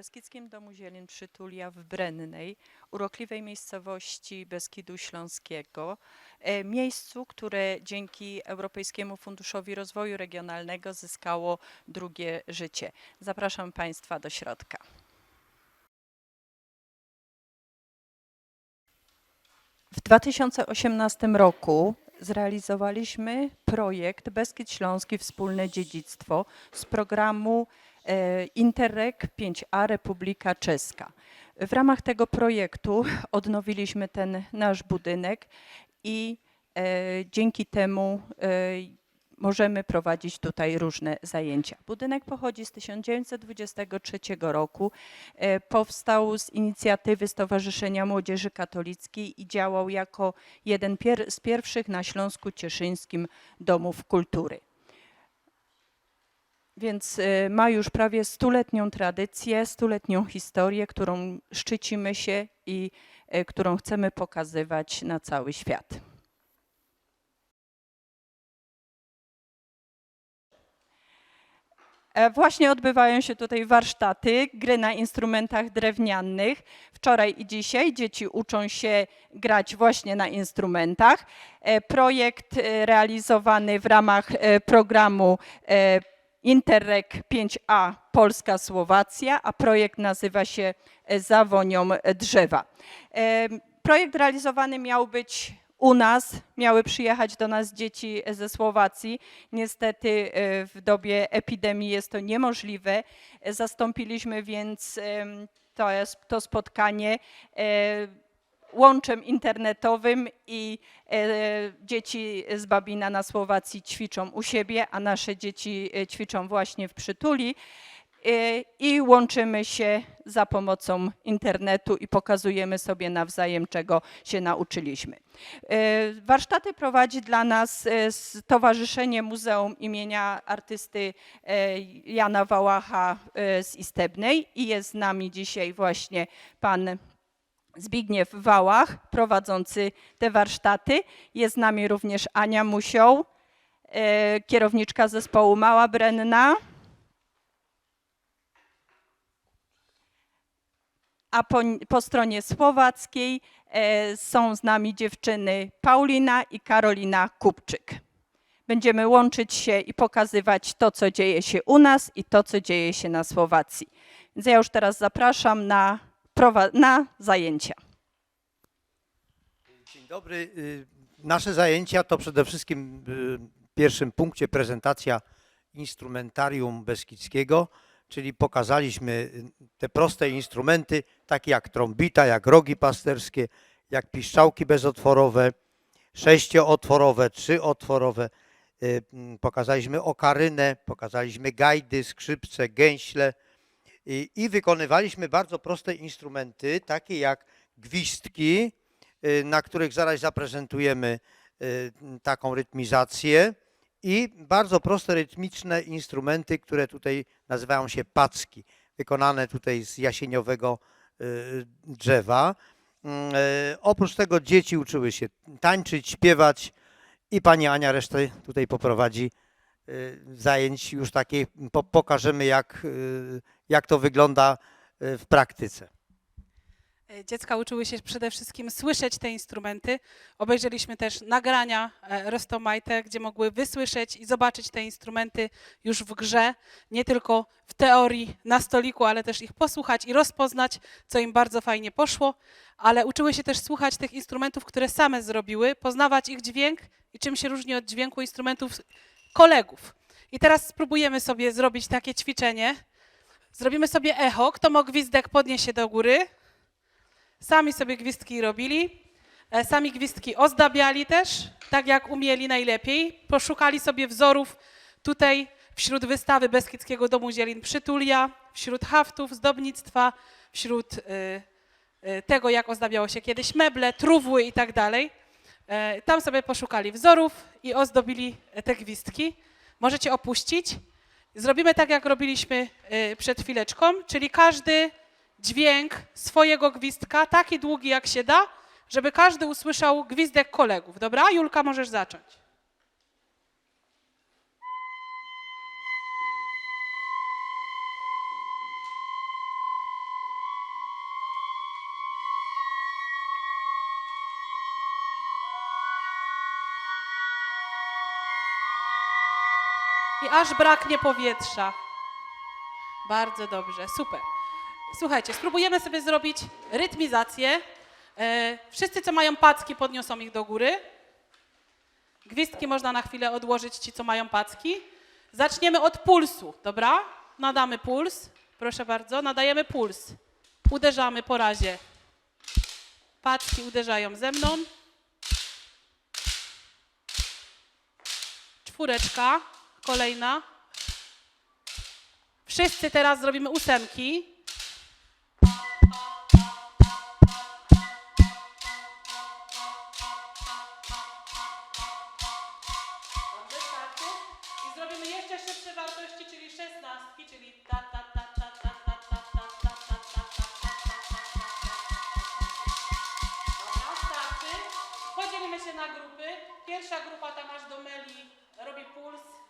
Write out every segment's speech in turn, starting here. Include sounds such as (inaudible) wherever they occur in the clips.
Beskidzkim Domu Zielin Przytulia w Brennej, urokliwej miejscowości Beskidu Śląskiego, e, miejscu, które dzięki Europejskiemu Funduszowi Rozwoju Regionalnego zyskało drugie życie. Zapraszam Państwa do środka. W 2018 roku zrealizowaliśmy projekt Beskid Śląski Wspólne Dziedzictwo z programu Interreg 5A Republika Czeska. W ramach tego projektu (laughs) odnowiliśmy ten nasz budynek i e, dzięki temu e, możemy prowadzić tutaj różne zajęcia. Budynek pochodzi z 1923 roku. E, Powstał z inicjatywy Stowarzyszenia Młodzieży Katolickiej i działał jako jeden z pierwszych na Śląsku Cieszyńskim domów kultury. Więc e, ma już prawie stuletnią tradycję, stuletnią historię, którą szczycimy się i e, którą chcemy pokazywać na cały świat. E, Właśnie odbywają się tutaj warsztaty, gry na instrumentach drewnianych. Wczoraj i dzisiaj dzieci uczą się grać właśnie na instrumentach. E, Projekt e, realizowany w ramach programu e, Interreg 5A Polska-Słowacja, a projekt nazywa się e, Zawonią drzewa. E, Projekt realizowany miał być u nas, miały przyjechać do nas dzieci ze Słowacji. Niestety e, w dobie epidemii jest to niemożliwe. E, Zastąpiliśmy więc to, to spotkanie łączem internetowym i e, dzieci z Babina na Słowacji ćwiczą u siebie, a nasze dzieci e, ćwiczą właśnie w Przytuli. E, I łączymy się za pomocą internetu i pokazujemy sobie nawzajem, czego się nauczyliśmy. Warsztaty prowadzi dla nas Stowarzyszenie Muzeum imienia artysty Jana Wałacha z Istebnej i jest z nami dzisiaj właśnie pan Zbigniew Wałach, prowadzący te warsztaty. Jest z nami również Ania Musioł, e, kierowniczka zespołu Mała Brenna. A po, po stronie słowackiej e, są z nami dziewczyny Paulina i Karolina Kupczyk. Będziemy łączyć się i pokazywać to, co dzieje się u nas i to, co dzieje się na Słowacji. Więc ja już teraz zapraszam na, na zajęcia. Dzień dobry. Y, Nasze zajęcia to przede wszystkim y, w pierwszym punkcie prezentacja instrumentarium beskidzkiego, czyli pokazaliśmy y, te proste instrumenty, takie jak trąbita, jak rogi pasterskie, jak piszczałki bezotworowe, sześciootworowe, trzyotworowe. Pokazaliśmy okarynę, pokazaliśmy gajdy, skrzypce, gęśle i, wykonywaliśmy bardzo proste instrumenty, takie jak gwizdki, y, na których zaraz zaprezentujemy y, taką rytmizację i bardzo proste rytmiczne instrumenty, które tutaj nazywają się packi, wykonane tutaj z jasieniowego y, drzewa. Mm, Oprócz tego dzieci uczyły się tańczyć, śpiewać i pani Ania resztę tutaj poprowadzi zajęć już takie, po, pokażemy jak, y, jak to wygląda y, w praktyce. E, Dziecka uczyły się przede wszystkim słyszeć te instrumenty. Obejrzeliśmy też nagrania e, Rostomajte, gdzie mogły wysłyszeć i zobaczyć te instrumenty już w grze, nie tylko w teorii na stoliku, ale też ich posłuchać i rozpoznać, co im bardzo fajnie poszło. Ale uczyły się też słuchać tych instrumentów, które same zrobiły, poznawać ich dźwięk i czym się różni od dźwięku instrumentów kolegów. I teraz spróbujemy sobie zrobić takie ćwiczenie. Zrobimy sobie echo. Kto ma gwizdek, podniesie się do góry. Sami sobie gwizdki robili, e, sami gwizdki ozdabiali też, tak jak umieli najlepiej. Poszukali sobie wzorów tutaj wśród wystawy Beskidzkiego Domu Zielin Przytulia, wśród haftów, zdobnictwa, wśród y, y, tego, jak ozdabiało się kiedyś meble, truwły i tak dalej. E, Tam sobie poszukali wzorów i ozdobili te gwizdki. możecie opuścić. Zrobimy tak, jak robiliśmy y, przed chwileczką, czyli każdy dźwięk swojego gwizdka, taki długi jak się da, żeby każdy usłyszał gwizdek kolegów. Dobra? Julka, możesz zacząć. I aż braknie powietrza. Bardzo dobrze, super. Słuchajcie, spróbujemy sobie zrobić rytmizację. E, wszyscy, co mają packi, podniosą ich do góry. Gwizdki można na chwilę odłożyć, ci, co mają packi. Zaczniemy od pulsu, dobra? Nadamy puls. Proszę bardzo, nadajemy puls. Uderzamy po razie. Packi uderzają ze mną. Czwóreczka, kolejna. Wszyscy teraz zrobimy ósemki. I zrobimy jeszcze szybsze wartości, czyli szesnastki, czyli ta, ta, ta, ta, ta, ta, ta, ta. Podzielimy się na grupy. Pierwsza grupa tam aż do robi puls.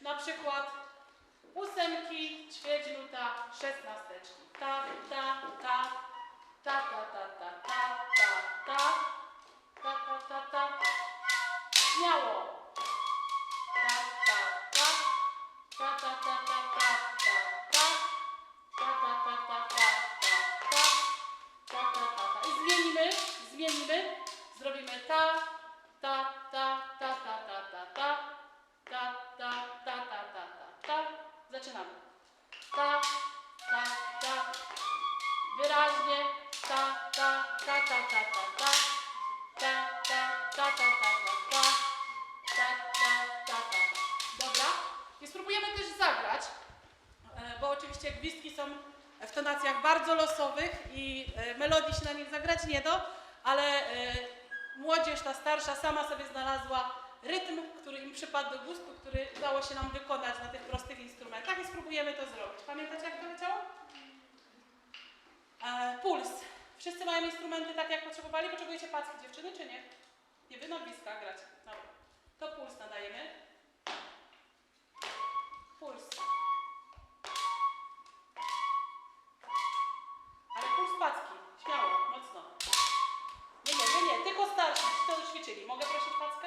na przykład ósemki, ćwierć szesnasteczki. Ta, ta, ta, ta, ta, ta, ta, ta, ta, ta, ta, ta, ta, ta. Śmiało. Ta, ta, ta. Ta, ta, ta, ta, ta, ta, ta. Ta, ta, ta, ta, ta, ta, ta. Ta, ta, ta, ta. I zmienimy, zmienimy. Zrobimy ta, oczywiście gwizdki są w tonacjach bardzo losowych i e, melodii się na nich zagrać nie da, ale e, młodzież, ta starsza, sama sobie znalazła rytm, który im przypadł do gustu, który udało się nam wykonać na tych prostych instrumentach i spróbujemy to zrobić. Pamiętacie, jak to leciało? E, puls. Wszyscy mają instrumenty tak, jak potrzebowali? Potrzebujecie packi, dziewczyny, czy nie? Nie, wy na bliska grać. Dobra. To puls nadajemy. Puls. Tylko starsi, to ćwiczyli. Mogę prosić packę?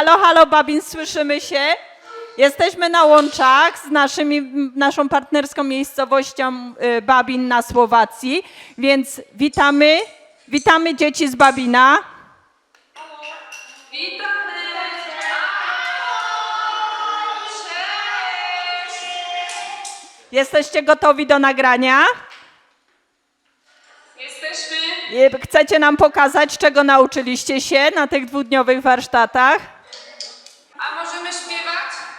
Halo, halo, Babin, słyszymy się? Jesteśmy na łączach z naszymi, naszą partnerską miejscowością y, Babin na Słowacji, więc witamy, witamy dzieci z Babina. Jesteście gotowi do nagrania? Jesteśmy. Y, Chcecie nam pokazać, czego nauczyliście się na tych dwudniowych warsztatach?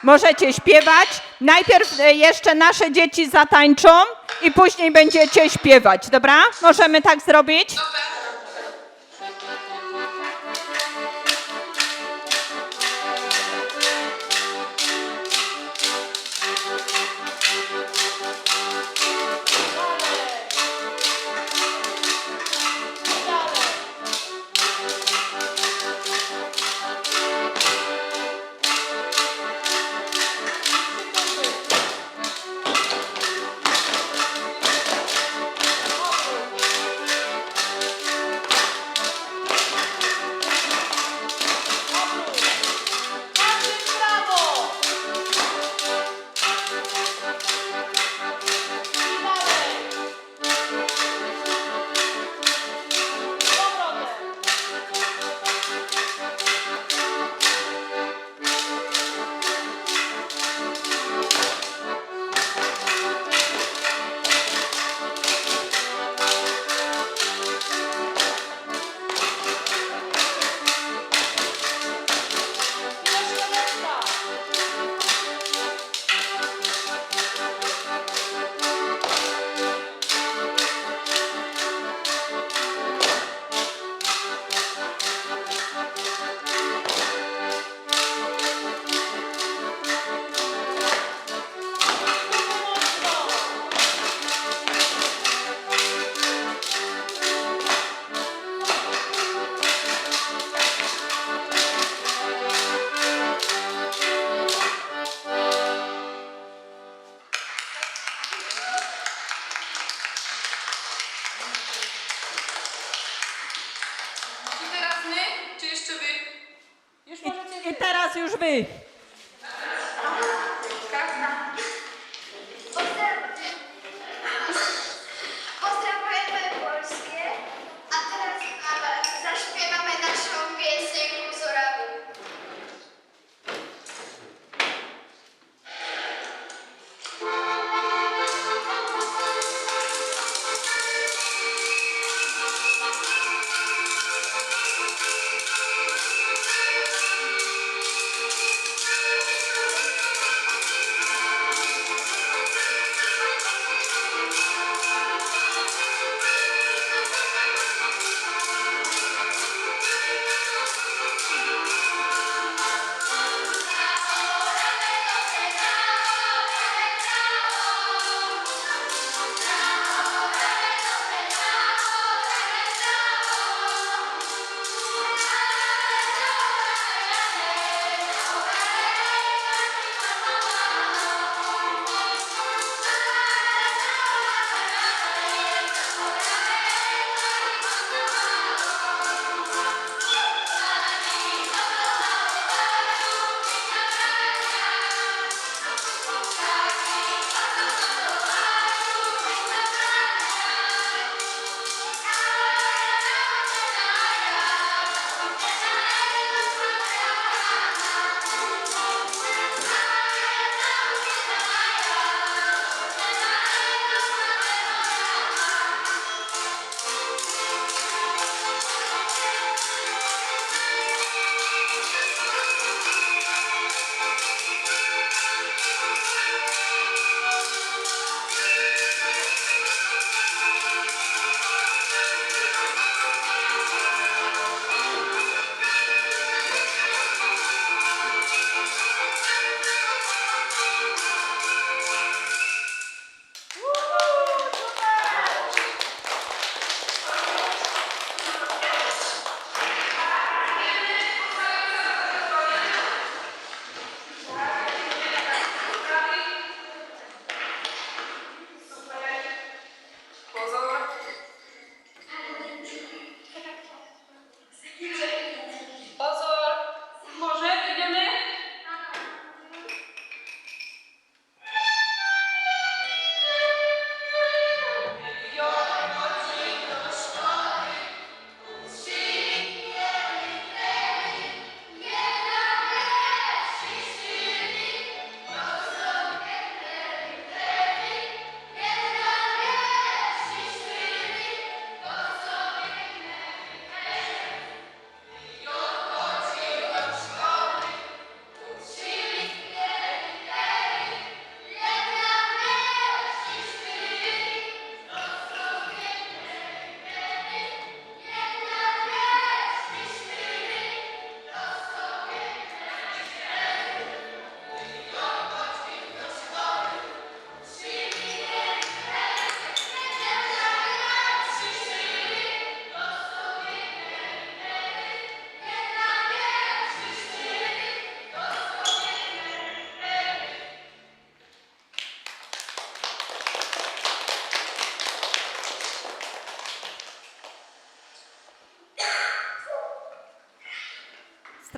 Możecie śpiewać. Najpierw e, jeszcze nasze dzieci zatańczą i później będziecie śpiewać, dobra? Możemy tak zrobić? Dobra.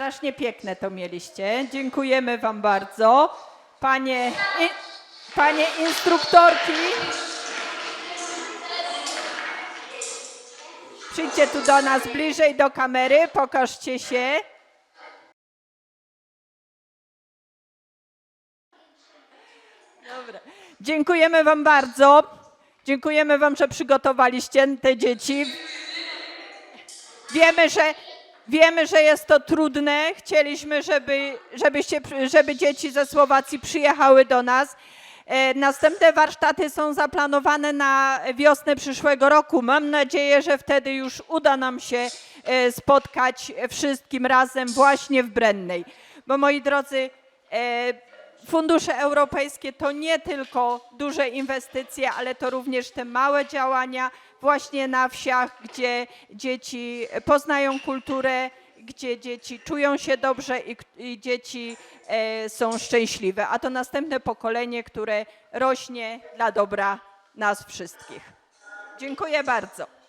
Strasznie piękne to mieliście. Dziękujemy Wam bardzo. Panie, i, panie instruktorki. Przyjdźcie tu do nas bliżej do kamery, pokażcie się. Dobra. Dziękujemy Wam bardzo. Dziękujemy Wam, że przygotowaliście te dzieci. Wiemy, że, wiemy, że jest to trudne. Chcieliśmy, żeby, żebyście, żeby dzieci ze Słowacji przyjechały do nas. E, Następne warsztaty są zaplanowane na wiosnę przyszłego roku. Mam nadzieję, że wtedy już uda nam się e, spotkać wszystkim razem właśnie w Brennej. Bo moi drodzy, e, fundusze europejskie to nie tylko duże inwestycje, ale to również te małe działania właśnie na wsiach, gdzie dzieci poznają kulturę, gdzie dzieci czują się dobrze i, i dzieci e, są szczęśliwe. A to następne pokolenie, które rośnie dla dobra nas wszystkich. Dziękuję bardzo.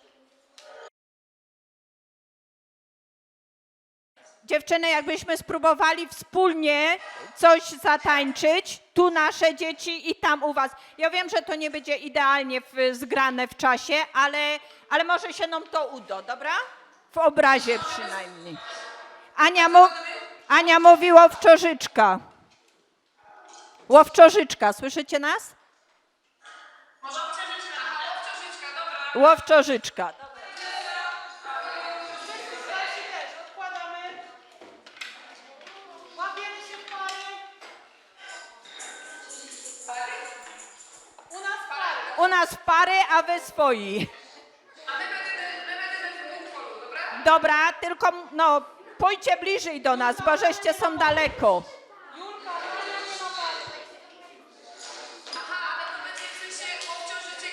Dziewczyny, jakbyśmy spróbowali wspólnie coś zatańczyć, tu nasze dzieci i tam u was. Ja wiem, że to nie będzie idealnie w, zgrane w czasie, ale, ale może się nam to uda, dobra? W obrazie przynajmniej. Ania, mu, Ania mówi łowczożyczka. Łowczożyczka, słyszycie nas? Może aha, obciążyczka, dobra. Łowczożyczka. U nas pary, a wy swoi. A polu, dobra? Dobra, tylko no, pójdźcie bliżej do nas, bo żeście są daleko. Aha, ale to czy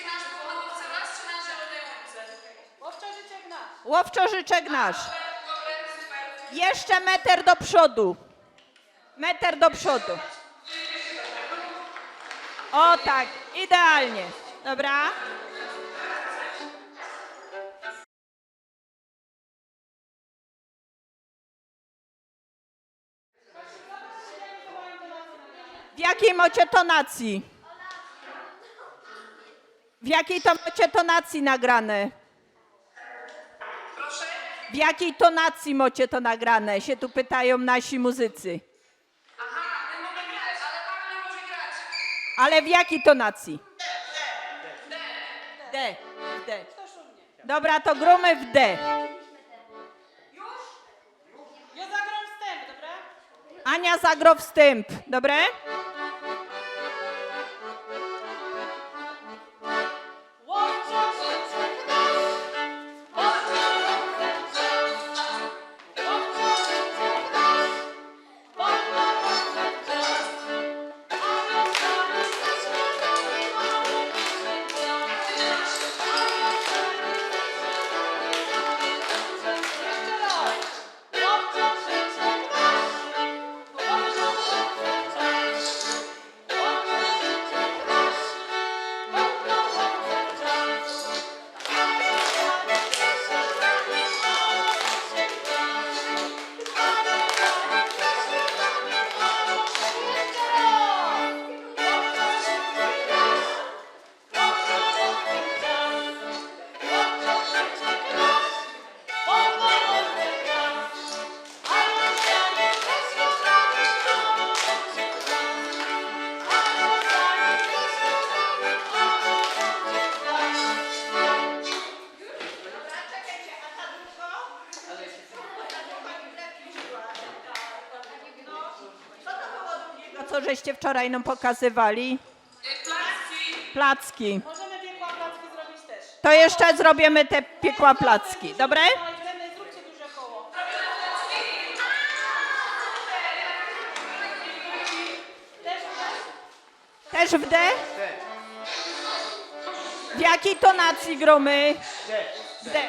na zielonej łące? Łowczożyczek nasz. Jeszcze meter do przodu. Meter do przodu. O tak, idealnie. Dobra. W jakiej macie tonacji? W jakiej to macie tonacji nagrane? W jakiej tonacji macie to nagrane? Się tu pytają nasi muzycy. Aha, my możemy grać, ale pan nie może grać. Ale w jakiej tonacji? D. W D. Dobra, to grumy w D. Ja zagram wstęp, dobra? Ania zagro wstęp, dobre? To co żeście wczoraj nam pokazywali? Placki. Placki. Możemy piekła placki zrobić też. To jeszcze zrobimy te piekła placki, dobre? Też w D? W jakiej tonacji gromy? D. D.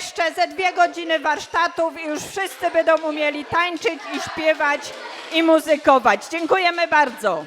Jeszcze ze dwie godziny warsztatów i już wszyscy będą umieli tańczyć i śpiewać i muzykować. Dziękujemy bardzo.